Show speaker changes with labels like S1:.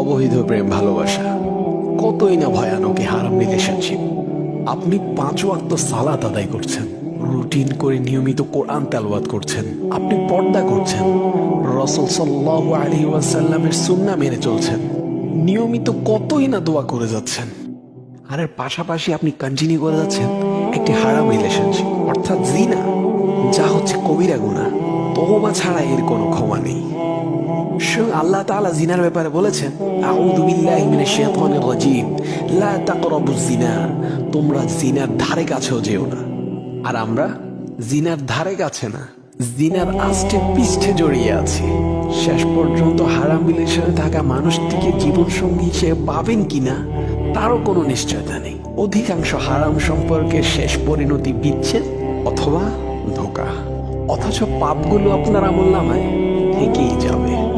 S1: অবহিত প্রেম ভালোবাসা। কতই না ভয়ানক হারাম রিলেশনশিপ। আপনি পাঁচ ওয়াক্ত সালাত আদায় করছেন, রুটিন করে নিয়মিত কোরআন তেলবাদ করছেন, আপনি পর্দা করছেন, রসল সাল্লাহ আলী ওয়াসাল্লামের সুন্না মেনে চলছেন, নিয়মিত কতই না দোয়া করে যাচ্ছেন। আর এর পাশাপাশি আপনি কন্টিনিউ করে যাচ্ছেন একটি হারাম রিলেশনশিপ, অর্থাৎ জিনা, যা হচ্ছে কবিরা গুণা তহবা ছাড়া এর কোনো ক্ষমা নেই। স্বয়ং আল্লাহ জিনার ব্যাপারে বলেছেন তোমরা জিনার ধারে কাছেও যেও না। আর আমরা জিনার ধারে কাছে না জিনার জড়িয়ে আছি। শেষ পর্যন্ত হারাম রিলেশনে থাকা মানুষটিকে জীবন সঙ্গী হিসেবে পাবেন কিনা, তারও কোনো নিশ্চয়তা নেই। অধিকাংশ হারাম সম্পর্কে শেষ পরিণতি বিচ্ছেদ অথবা ধোকা। অথচ পাপগুলো আপনার আমল নামায় থেকেই যাবে।